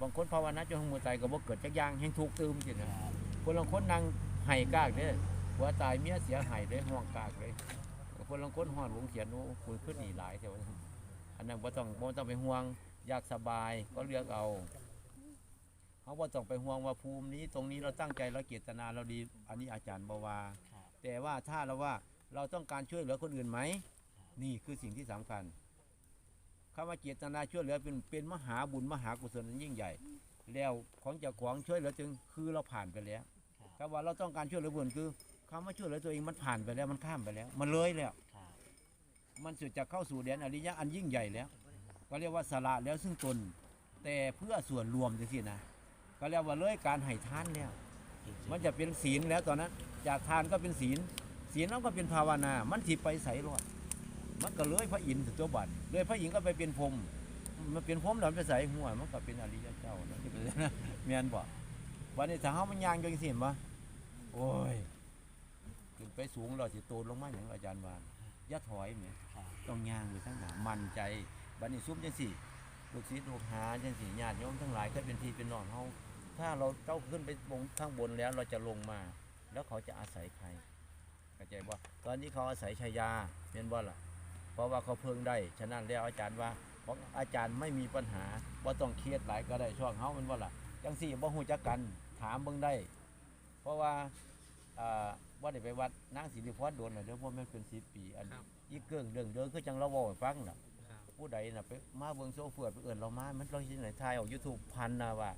บางคนภาวนาจนหัวใจก็บ่เกิดจักอย่างแห่งทุกข์ตื่มสินะคนลางคนนั่งไห้กากเด้อหัวตายเมียเสียหายเด้อห่วงกากเลยคนลางคนฮ้อนวงเขียนโอ้คุณขึ้นนี่หลายแต่ว่าอันนั้นบ่ต้องบ่ต้องไปห่วงอยากสบายก็เลือกเอาเขาบ่ต้องไปห่วงว่าภูมินี้ ตรงนี้เราตั้งใจเราเจตนาเราดี อันนี้อาจารย์บ่ว่าครับแต่ว่าถ้าเราว่าเราต้องการช่วยเหลือคนอื่นไหมนี่คือสิ่งที่สำคัญ คำว่าเจตนาช่วยเหลือเป็นเป็นมหาบุญมหากุศลอันยิ่งใหญ่ แล้วของเจ้าของช่วยเหลือจึงคือเราผ่านไปแล้วคำว่าเราต้องการช่วยเหลือคนอื่นคือคำว่าช่วยเหลือตัวเองมันผ่านไปแล้วมันข้ามไปแล้ว มันเลยแล้วครับมันสุดจะเข้าสู่แดนอริยะอันยิ่งใหญ่แล้ว ก็เรียกว่าสละแล้วซึ่งตน แต่เพื่อส่วนรวมจังซี่นะ ก็เรียกว่าเลยการให้ทานแล้วมันจะเป็นศีลแล้วตอนนั้น จากทานก็เป็นศีล ศีลนั้นก็เป็นภาวนา มันถิไปใสรอด มันก็เลื้อยพระอินทร์ตัวบัตรเลยพระหญิงก็ไปเป็นพรมมันเป็นพรมแล้วมันไปใส่หัวมันก็เป็นอริยเจ้านะที่เป็นนะเมียนบ่วันนี้ถ้าเฮามันยางจังซี่บ่โอ้ยขึ้นไปสูงเราสิโตนลงมาอย่างอาจารย์ว่าอย่าถอยแหมครับต้องยางอยู่ข้งหน้ามั่นใจบัดนี้ซุปจังซี่ลูกศิษย์ลูกหาจังซี่ญาติโยมทั้งหลายเคยเป็นพี่เป็นน้องเฮาถ้าเราเจ้าขึ้นไปบนข้างบนแล้วเราจะลงมา แล้วเขาจะอาศัยใครเข้าใจบ่าตอนนี้เขาอาศัยชายาเป็นบ่ล่ะ เพราะว่าเขาเพิ่งได้ ฉะนั้นแล้วอาจารย์ว่าของอาจารย์ไม่มีปัญหาว่าต้องเครียดหลายก็ได้ช่วงเฮามันว่าล่ะจังสี่บ่ฮู้จักกันถามเบิ่งได้ เพราะว่าอ่าว่าได้ไปวัดนางสิริพรโดนน่ะเด้อบ่แม่นเป็น10ปี อันครับอีเกิ้งเรื่องเด้อคือจังเราเว้าให้ฟังน่ะครับผู้ใดน่ะไปมาเบิ่งโซเฟือไปเอิ้นเรามา มันเราสิไหนถ่ายออก YouTube พันน่ะว่า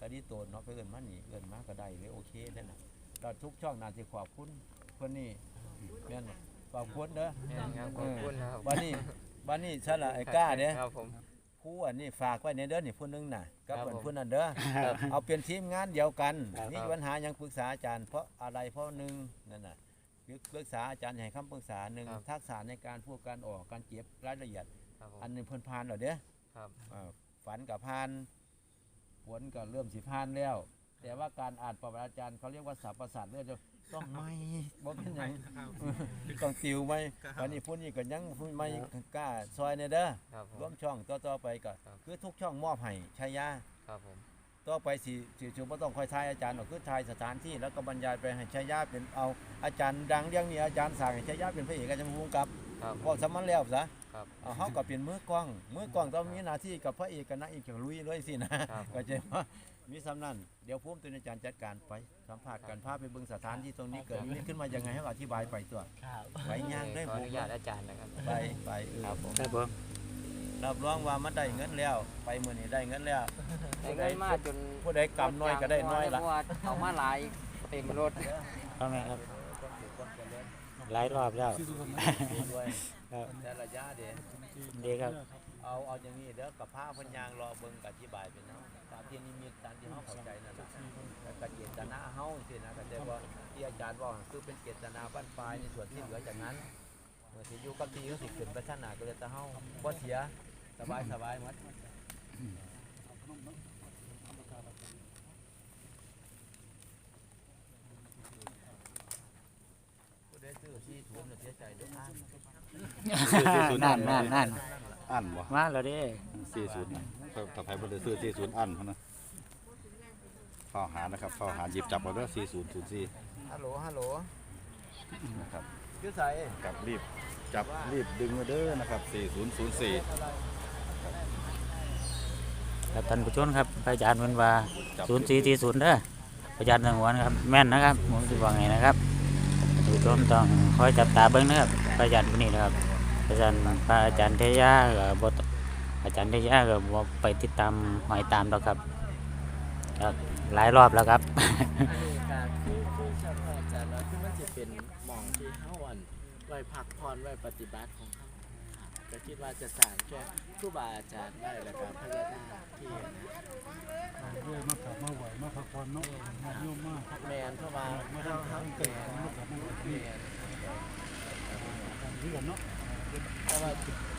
ตอนนี้โตนเนาะไปเอิ้นมานี่เอิ้นมาก็ได้เลยโอเคนั่นน่ะเราทุกช่องน่าสิขอบคุณเพิ่นนี่แม่น บ่ขอบคุณเด้อแม่นครับขอบคุณนะครับบ้านนี้บ้านนี้ฉันละไอ้ก้าเนี่ยครับผม ผู้อันนี้ฝากไว้ในเด้อนี่ผู้หนึงน่ะกับครับเพิ่นผมผู้นั้นเด้อเอาเป็นทีมงานเดียวกันครับนี่ปัญหายังปรึกษาอาจารย์เพราะอะไรเพราะหนึ่งนั่นน่ะปรึกษาอาจารย์ให้คำปรึกษาหนึ่งครับ ทักษะในการพูดการออกการเก็บรายละเอียด ครับผมอันหนึงเพิ่นผ่านแล้วเด้อครับ อ่าฝันกับผ่านผลก็เริ่มสิผ่านแล้ว แต่ว่าการอ่านประวัติอาจารย์เขาเรียกว่าสัพพสัตว์เลือดต้องไม่บ่เป็นหยังครับต้องติวไหมครับวันนี้ผู้นี้ก็ยังผู้ไม่กล้าซอยในเด้อครับผม ร่วมช่องต่อต่อไปก็ครับ คือทุกช่องมอบให้ชายาครับผม ต่อไปสิสิสิบ่ต้องคอยทายอาจารย์หรอกคือทายสถานที่แล้วก็บรรยายไปให้ชายาเป็นเอาอาจารย์ดังเรื่องนี้อาจารย์สั่งให้ชายาเป็นพระเอกอาจารย์ภูมิกับครับก็สมันแล้วซะ ครับเอาเฮาก็เป็นมือกล้อง มือกล้องต้องมีหน้าที่กับพระเอกกับนางเอกอย่างลุยเลยสินะครับก็จะว่ามีสำนันเดี๋ยวภูมิตัวอาจารย์จัดการไปสัมภาษณ์กันพาไปเบิ่งสถานที่ตรงนี้เกิดนี้ขึ้นมายังไงให้อธิบายไปตัวครับไปย่างได้ขอภูอมินุญาตอาจารย์นะครับไปไปเออครับผมครับผมรับรองว่ามันได้เงินแล้ว ไปมื้อนี้ได้เงินแล้วได้เงินมาจนผู้ใดกำน้อยก็ได้น้อยละเพราะว่าเอามาหลายเต็มรถพ่อแม่ครับ หลายรอบแล้ว ด้วยครับแต่ระยะเด้ดีครับ เอาเอาอย่างนี้เด้อกับผ้าเพันยางรอเบิ่งกับอธิบายไปเนาะตามที่นิมิตตามที่เฮาเข้าใจนั่นล่ะแต่กเจตนาเฮาสินะก็แต่ว่าที่อาจารย์บอกคือเป็นเจตนาบั้นปลายในส่วนที่เหลือจากนั้นเมื่อที่อยู่กับที่ก็สิขึ้นไปข้างหน้าก็เลยแต่เฮาบ่เสียสบายสบายหมดผู้ใดซื้อที่ทุ นน่ะเสียใจเด้ออ่านนั่นนั่นนั่นอันบ่มาแล้วเด้สี่ศูนย์ถ้าใครบ่ได้ซื้อสี่ศูนย์อันเขานะเข้าหานะครับเข้าหาหยิบจับเอาเด้อสี่ศูนย์ศูนย์สี่ฮัลโหลฮัลโหลนะครับชื่อใส่กับรีบจับรีบดึงมาเด้อนะครับสี่ศูนย์ศูนย์สี่ครับท่านผู้ชมครับพระอาจารย์มันว่าศูนย์สี่ที่ศูนย์เด้อพระอาจารย์สงวนครับแม่นนะครับผมจะบอกไงนะครับท่าน ผู้ชมต้องคอยจับตาเบิ้งนะครับพระอาจารย์คนนี้นะครับพระอาจารย์พระอาจารย์เทยากับบอาจารย์เทยากับบไปติดตามหอยตามแล้วครับครับหลายรอบแล้วครับอันนี้การคือคือชาวอาจารย์แล้วคือมันจะเป็นหมองที่เฮาอันไว้พักผ่อนไว้ปฏิบัติของเฮาครับก็คิดว่าจะสร้างแค่ครูบาอาจารย์ได้แล้วก็พญานาคที่นะด้วยมากลับมาไหวมาพักผ่อนเนาะมาโยมมากแมนเข้ามาเฮาเฮาแก่ มากลับมาไหวแมที่นกันที่เนาะแต่ว่า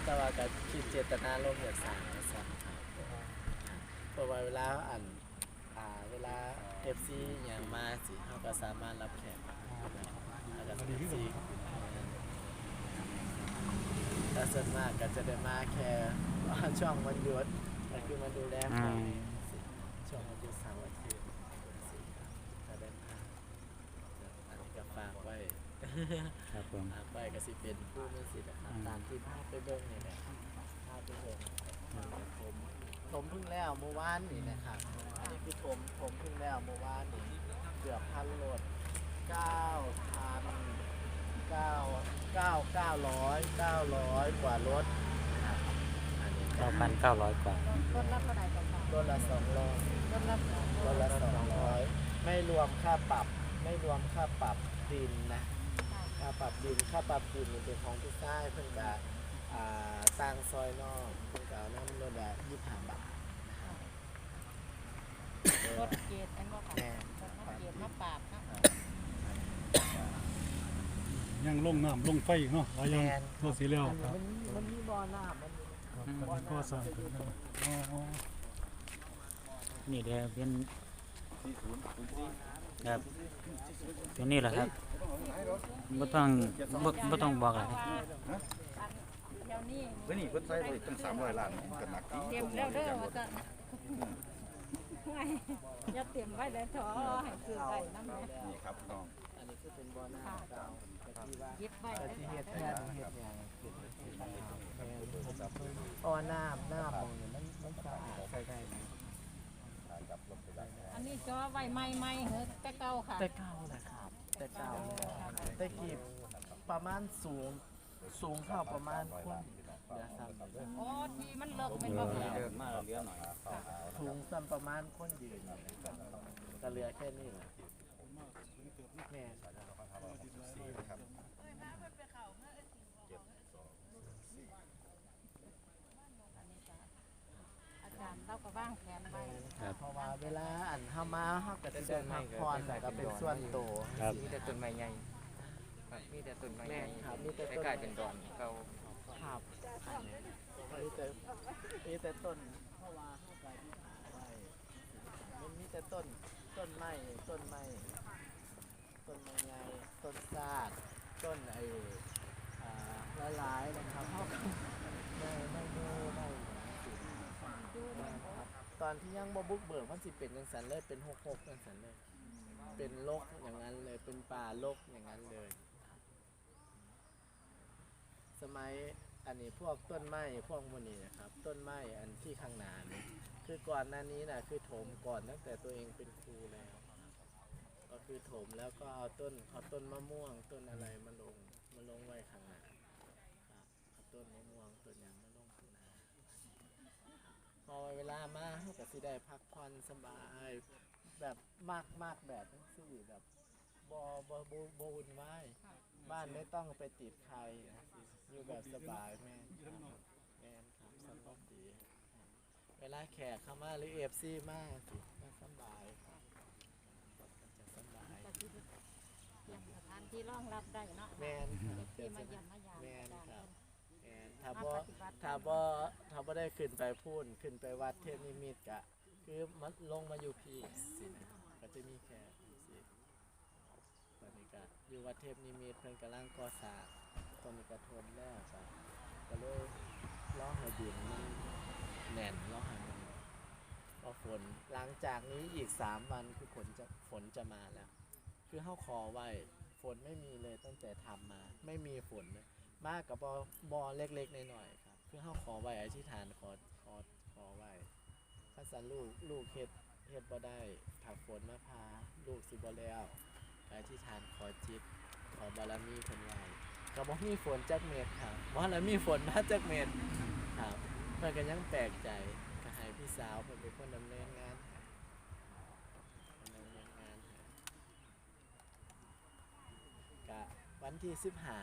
แต่ว่าก็คิดเจตนาลมอยากสร้างก็สร้างครับเพราะว่าเวลาอ่านอ่าเวลา FC อย่างมาสิเฮาก็สามารถรับแขกแล้วก็ FC แต่ส่วนมากก็จะได้มาแค่ช่วงวันหยุดก็คือมาดูแลผม ช่วงวันหยุดเสาร์อาทิตย์สิถ้าได้มาอันนี้ก็ฝากไว้ ครับผมฝากไว้ก็สิเป็นผู้มีสิทธิ์นะครับ อืม ตามที่ภาพไปเบิ่งนี่แหละภาพไปเบิ่งผมผมเพิ่งแล้วเมื่อวานนี่นะครับอันนี้คือผมผมเพิ่งแล้วเมื่อวานนี่เกือบพันโหลดเก้าพันเก้าเก้าเก้าร้อยเก้าร้อยกว่ารถนะครับอันนี้เก้าพันเก้าร้อยกว่า ต้นละเท่าไหร่ต่อปีรถละสองร้อย ต้นละรถละสองร้อยไม่รวมค่าปรับ ไม่รวมค่าปรับดินนะค่าปรับดินค่าปรับดินนี่เป็นของผู้ชายเพิ่นก็อ่าตั้งซอยนอกเพิ่นก็เอาน้ำรถอะยี่ห้าบาทรถเกตอันว่าค่ะแม่รถมาเกตมาปราบนะยังลงน้ำลงไฟอีกเนาะหลายอย่างแม่นตัวสีแล้วครับมันมีมันมีบ่อน้ำมันมีครับอันนี้ก็สร้างขึ้นแล้วอ๋ออ๋อนี่เดี๋ยวเป็น ครับตัวนี้แหละครับไม่ต้องบ่บ่ต้องบอกอะไรเดี๋ยวนี้เฮ้ยนี่เพิ่นใช้ไปตั้ง300ล้านก็หนักจริงเตรียมแล้วเด้อว่าจะไม่อย่าเตรียมไว้แล้วท้อให้คือไก่น้ำเนี่ยนี่ครับน้องอันนี้คือเป็นบ่อน้ำเก่าแต่ที่ว่าเย็บไว้แต่แล้วที่เฮ็ดแทนเฮ็ดหยังเฮ็ดเฮ็ดน้ำแม่นเพราะว่าน้ำน้ำมองนี่มันมันสะอาดใช้ได้นะ อันนี้จอไว้ไม่ไม่เหรอแต่เก่าค่ะแต่เก่านะครับ แต่เก่าแต่กีบประมาณสูงสูงเท่าประมาณคนเดี๋ยวซ้ำโอ้ทีมันเลิกเป็นบ่ค่ะเดินมาเลี้ยหน่อยสูงซ้ำประมาณคนยืนก็เหลือแค่นี้แหละแม่ ครับ อาจารย์เราก็ว่างแผนไว้เพราะว่าเวลาอันเฮามาเฮาก็สิได้พักผ่อนก็เป็นส่วนตัวครับ มีแต่ต้นไม้ใหญ่ครับมีแต่ต้นไม้ใหญ่แม่นครับมีแต่ต้นแต่กลายเป็นดอนเก่าครับมีแต่มีแต่ต้นเพราะว่าเฮาก็ที่หาไว้มันมีแต่ต้นต้นไม้ต้นไม้ต้นไม้ใหญ่ต้นซาดต้นไอ้อ่าหลายๆนะครับเฮาก็ไม่ไม่ดูไม่ครับ ตอนที่ยังบ่บุกเบิกมันสิเป็นจังสันเลยเป็นหกหกจังสันเลย เป็นโลกอย่างนั้นเลย เป็นป่าโลกอย่างนั้นเลย สมัยอันนี้พวกต้นไม้พวกมันนี้นะครับ ต้นไม้อันที่ข้างหน้านี่คือก่อนหน้านี้นะคือโถมก่อนตั้งแต่ตัวเองเป็นครูแล้ว ก็คือโถมแล้วก็เอาต้นเอาต้นมะม่วง ต้นอะไรมาลงมาลงไว้ข้างหน้าครับเอาต้นมะม่วงต้นหยังมาง พอเวลามาเขาก็สิได้พักผ่อนสบาย แบบมากมากแบบทั้งสี่แบบบอบอบอบวุ่นวายบ้านไม่ต้องไปติดใครนะอยู่แบบสบายแม่นครับแม่นครับสบายดีเวลาแขกเข้ามาหรือเอฟซีมาสิก็สบายครับจะสบายก็ที่เตรียมสถานที่รองรับได้เนาะแม่นครับที่จะมาสเยี่ยมบายมายามแม่นอาจารย์ครับเพิ่นแม่น ถ้ามาบ่ปฏิบัติ ถ้าบ่ถ้าบ่ได้ขึ้นไปพูนขึ้นไปวัดเทพนิมิตรกะ คือมันลงมาอยู่พี่สินะก็จะมีแขกสิตอนนี้ก็อยู่วัดเทพนิมิตรเพิ่นกำลังก่อสร้างตอนนี้ก็ทนแล้วก็ก็เลยล้อให้ดินมันแน่นล้อให้มันพอฝนหลังจากนี้อีกสามวันคือฝนจะฝนจะมาแล้ว คือเฮาขอไว้ฝนไม่มีเลยตั้งแต่ทำมา ไม่มีฝนเลย มากกับบอบอเล็กๆหน่อยๆครับคือเฮาขอไหว้อธิษฐานขอขอขอไหว้ถ้าสันลูกลูกเฮ็ดเฮ็ดบ่ได้ถ้าฝนมาพาลูกสิบ่แล้วอธิษฐานขอจิตขอบารมีเพิ่นไหว้ก็บ่มีฝนจักเม็ดครับบ่แล้วมีฝนมาจักเม็ดครับเพิ่นก็ยังแปลกใจก็ให้พี่สาวเพิ่นเป็นคนดำเนินงานให้เพิ่นดำเนินงานกะวันที่สิบห้า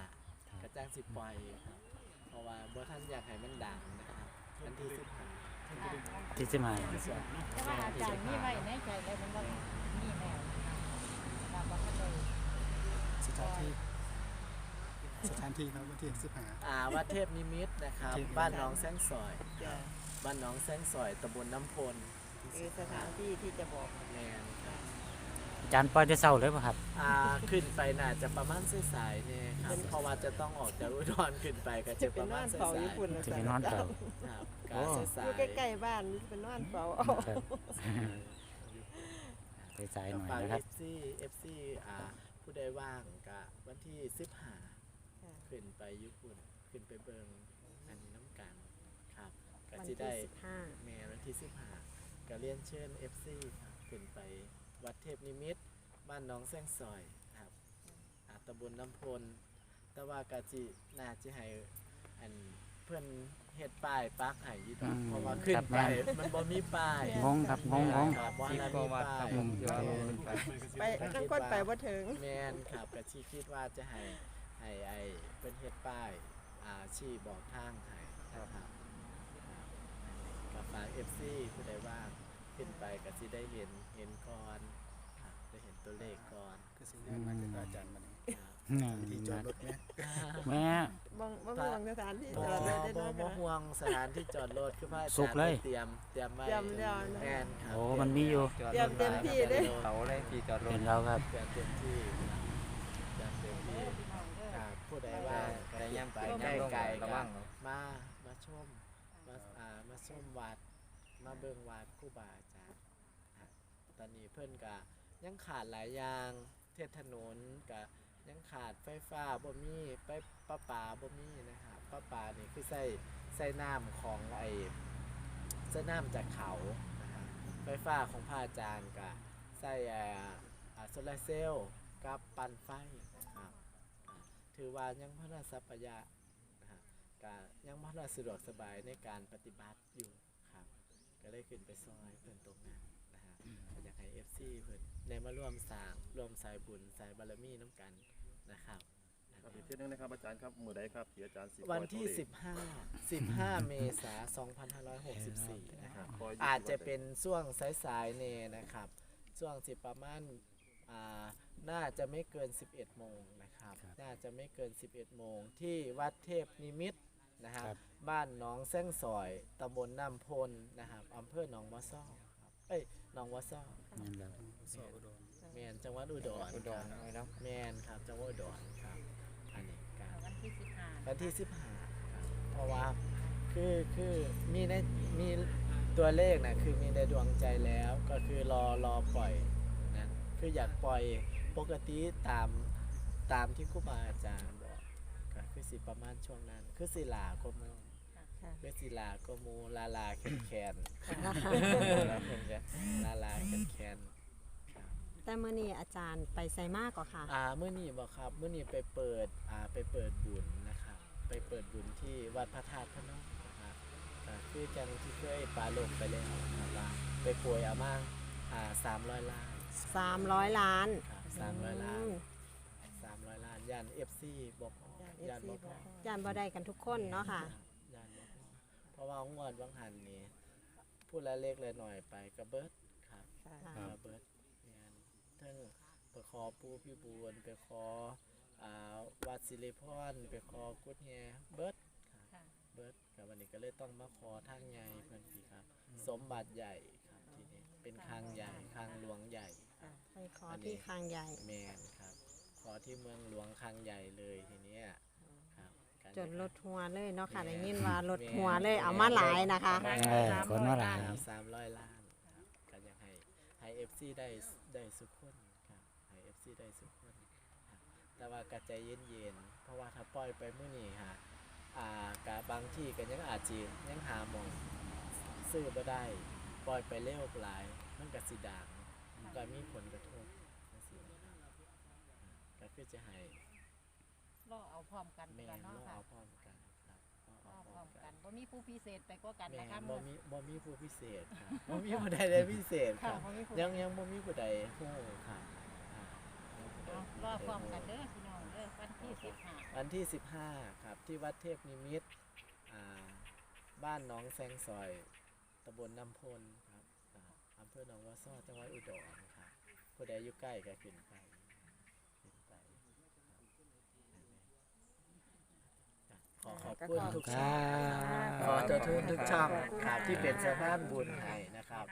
กระจ้างสิบปล่อยครับเพราะว่าบ่ท่านอยากให้มันดังนะครับวันที่สิบห้าที่จะมาแต่ว่าอาจารย์มีไว้ในใจเลยมันว่ามีแนวตามบ่ทันได้สถานที่สถานที่ครับวันที่สิบห้าอ่าวัดเทพนิมิตรนะครับเทพนิมิตรบ้านหนองแสงสอย บ้านหนองแสงสอยตำบลน้ำพลคือสถานที่ที่จะบอกแมนครับอา จารย์ปล่อยจะเศร้าเลยป่ะครับ อ่าขึ้นไปน่าจะประมาณสายๆเนี่ยครับเพราะว่าจะต้องออกจากอุดรขึ้นไปก็จะจะเป็ปนระนมาอณนสาเฝ้ายอยู่พุ่นจะไปนอนเก่า ๆครับโอ้กาสาอยยู่ใกล้ๆบ้านเป็นนอนเฝ้าเอาครับสายๆหน่อยฝาก นะครับ FC FC อ่าผู้ใดว่างก็วันที่15ค่ะขึ้นไปญี่ปุ่นขึ้นไปเบิงอันนี้น้ำกันครับก็วันจะที่ได้ สิบห้าแม่วันที่15ก็เรียนเชิญ FC ครับขึ้นไป วัดเทพนิมิตรบ้านหน้องแซงซอยครับอาตำบลน้ำพล แต่ว่ากะจิน่าจะให้อันเพื่อนเฮ็ดป้ายปักให้อยู่ดอกอืมเพราะว่าขึ้นครับไปแม่นมันบ่มีป้ายงงครับงงงง ครับว่าสิบนั้นกว่ามีวัดคป้ารับย ผมที่ว่าเราขึ้นไป ไปทั้งคนไปว่าถึง แม่นครับกะชีคิดว่าจะให้ให้ไอ้เพิ่นเฮ็ดป้ายอ่าชี้บอกทางให้นะครับครับกับฝาก FC ผู้ใดว่าง ขึ้นไปก็สิได้เห็นเห็นก่อนครับได้เห็นตัวเลขก่อนคือสิ่งนี้มาจากอาจารย์มันครับที่จอดรถไหมแม่ บางบางบางสถานที่บ่จอดรถได้บ่ด้วยบ่ค่ะห่วงสถานที่จอดรถคือพระอาจารย์สุกเลย เตรียมเตรียมไว้เตรียมแล้วนะ แม่นครับโอ้มันมีอยู่จอดเตรียมเต็มที่เลย เขาเลยที่จอดรเห็ถนเราครับ เตรียมเต็มที่เตรียมเต็มที่ครับผู้ใดว่าแต่ย่ำไปใกล้ย่ำลงไกลระวังเนาะ มามาชมมาอ่ามาชมวัด มาเบิ่งวัดครูบาอาจารย์ตอนนี้เพิ่นก็ยังขาดหลายอย่างเทศถนนก็ยังขาดไฟฟ้าบ่มีไปประปาบ่มีนะครับประปานี่คือใส่ใส่น้ำของไอ้ใส่น้ำจากเขานะครับไฟฟ้าของพระอาจารย์ก็ใส่อ่าอ่าโซลาร์เซลล์กับปั่นไฟนะครับถือว่ายังพัฒนาทรัพยานะครับก็ยังพัฒนาสะดวกสบายในการปฏิบัติอยู่ ก็เลยขึ้นไปซอยเพิ่นตรงนั้นนะฮะก็อยากให้ FC เพิ่นได้มาร่วมสร้างร่วมสายบุญสายบารมีน้ำกันนะครับ ครับอีกทีหนึงนะครับอาจารย์ครับมือใดครับที่อาจารย์สิวันที่ปล่อยตัวเลข15 15 เมษายน2564 นะครับปล่ยยู่อาจจะที่วัดใดเป็นช่วงสายๆเนนะครับ ช่วงสิประมาณอ่าน่าจะไม่เกิน 11 โมงนะครับ น่าจะไม่เกิน 11 โมงที่วัดเทพนิมิตร นะครับครับบ้านหนองแซงซอยตำบลน้ำพลนะครับอำเภอหนองวัวซ่อครับเอ้ยหนองวัวซ่อนั่นแหละแมนจังหวัดอุดรอุดรครับไว้เนาะ แมนครับจังหวัดอุดรครับอันนี้ครับวันที่สิบห้าวันที่สิบห้าครับเพราะว่าคือคือมีในมีตัวเลขนะคือมีในดวงใจแล้วก็คือรอรอปล่อยนะคืออยากปล่อยปกติตามตามที่ครูบาอาจารย์บอกก็คือ สิประมาณช่วงนั้น คือสิลาก็มูค่ะคือสิลาก็มูลาลาแคนแคนลาลาแคนแคนครับแต่เมื่อนี้อาจารย์ไปไซมากกว่าค่ะ อ่าเมื่อนี้บอกครับเมื่อนี้ไปเปิดอ่าไปเปิดบุญนะครับไปเปิดบุญที่วัดพระธาตุพนมนะครับก็คือจังที่เคยปลาลงไปแล้วครับว่าไปป่วยอามาอ่าสามร้อยล้าน300ล้านครับสามร้อยล้านอืมสามร้อยล้านย่านเอฟซีบอก ย่านบอกอาจารย์บ่ได้กันทุกคนเนาะค่ะย่านบอกเพราะว่างวดวังหันนี้พูดละเล็กละหน่อยไปกระเบิดครับค่ะกระเบิดงานเทั้งไปขอปูพี่บูนไปขออ่าวัดสิริพรไปขอกุดแฮเบิดครับค่ะ เบิดกับวันนี้ก็เลยต้องมาขอทางใหญ่เพิ่นพี่ครับ สมบัติใหญ่ครับทีนี้เป็นคางใหญ่คางหลวงใหญ่ครับไปขอที่คางใหญ่ แมนครับ ขอที่เมืองหลวงคางใหญ่เลยทีเนี้ยครับการจนรถทัวร์เลยเนาะค่ะได้ยินว่ารถทัวร์เลยเอามาหลายนะคะ เออคนว่าหลายสามร้อยล้านครับก็อยากให้ให้เอฟซีได้ได้สุขคนครับให้เอฟซีได้สุขคนครับแต่ว่ากระใจเย็นๆเพราะว่าถ้าปล่อยไปมื้อนี้ฮะอ่ากะบางที่ก็ยังอาจจะยังหาหมองซื้อบ่ได้ ปล่อยไปเร็วหลาย มันก็สิดังก็มีผลกระทบจังซี่นะครับ ก็คือจะให้รอเอาพร้อมกันแม่กันนเนาะเราค่ะเอาพร้อมกันครับเอารอเอาพพร้ร้ออมมกักันนบ่มีผู้พิเศษไปกว่ากันแม่นะคะบ่มีบ่มีผู้พิเศษครับบ่มีผู้ใดได้พิเศษคค่ะรับบ่มีผู้ ยังยังบ่มีผู้ใดฮู้ครับอ่าเอารอพร้อมกันเด้อพี่น้องเด้อวันที่สิบห้าวันที่ 15 ครับ ที่วัดเทพนิมิตรอ่าบ้านหน้องแซงซอยตำบลน้ำพลครับอ่าอำเภอหนองวัวซ้อจังหวัดอุดรครับผู้ใดอยู่ใกล้ก็ขึ้นไปขึ้นไปครับ ขอขอบคุณทุกคช่องรับขอเจ้าทุนทุกช่องครับที่เป็นสะพานบุญให้นะครับ